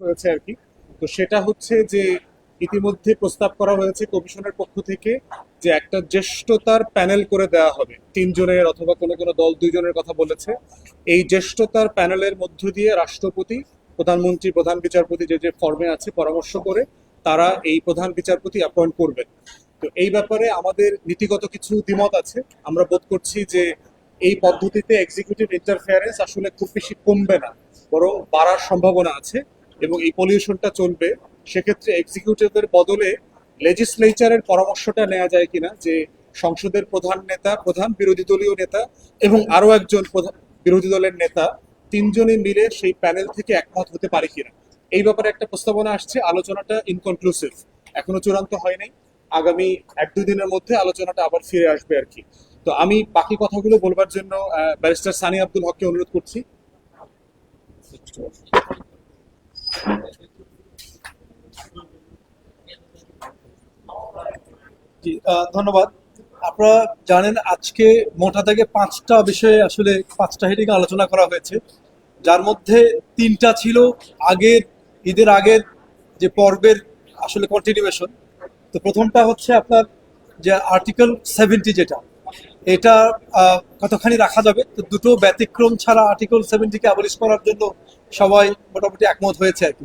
হয়েছে আর কি। তো সেটা হচ্ছে যে ইতিমধ্যে প্রস্তাব করা হয়েছে কমিশনের পক্ষ থেকে যে একটা জ্যেষ্ঠতার প্যানেল করে দেওয়া হবে। তিনজনের অথবা কোনো কোনো দল দুইজনের কথা বলেছে। এই জ্যেষ্ঠতার প্যানেলের মধ্য দিয়ে রাষ্ট্রপতি, প্রধানমন্ত্রী, প্রধান বিচারপতি যে যে ফর্মে আছে পরামর্শ করে তারা এই প্রধান বিচারপতি অ্যাপয়েন্ট করবেন। তো এই ব্যাপারে আমাদের নীতিগত কিছু দ্বিমত আছে। আমরা বোধ করছি যে এই পদ্ধতিতে এক্সিকিউটিভ ইন্টারফেয়ারেন্স আসলে খুব বেশি কমবে না, বরং বাড়ার সম্ভাবনা আছে। এবং এই পলিউশনটা চলবে, সেক্ষেত্রে এক্সিকিউটিভের বদলে লেজিসলেচারের পরামর্শটা নেওয়া যায় কিনা, যে সংসদের প্রধান নেতা, প্রধান বিরোধী দলীয় নেতা এবং আরও একজন বিরোধী দলের নেতা তিনজনে মিলে সেই প্যানেল থেকে একমত হতে পারে কিনা। এই ব্যাপারে একটা প্রস্তাবনা আসছে, আলোচনাটা ইনকনক্লুসিভ এখনও চূড়ান্ত হয় নাই আগামী এক দুই দিনের মধ্যে আলোচনাটা আবার ফিরে আসবে আর কি। তো আমি বাকি কথাগুলো বলবার জন্য ব্যারিস্টার সানি আব্দুল হককে অনুরোধ করছি। জি ধন্যবাদ। আপনারা জানেন আজকে মোটা থেকে পাঁচটা বিষয়ে আসলে পাঁচটা হেডিং আলোচনা করা হয়েছে। যার মধ্যে তিনটা ছিল আগের, ঈদের আগের যে পর্বের আসলে কন্টিনিউয়েশন তো প্রথমটা হচ্ছে আপনার যে আর্টিকেল সেভেন্টি যেটা, এটা কতখানি রাখা যাবে? তো দুটো ব্যতিক্রম ছাড়া আর্টিকেল সেভেন্টিকে আবলিশ করার জন্য সবাই মোটামুটি একমত হয়েছে আর কি।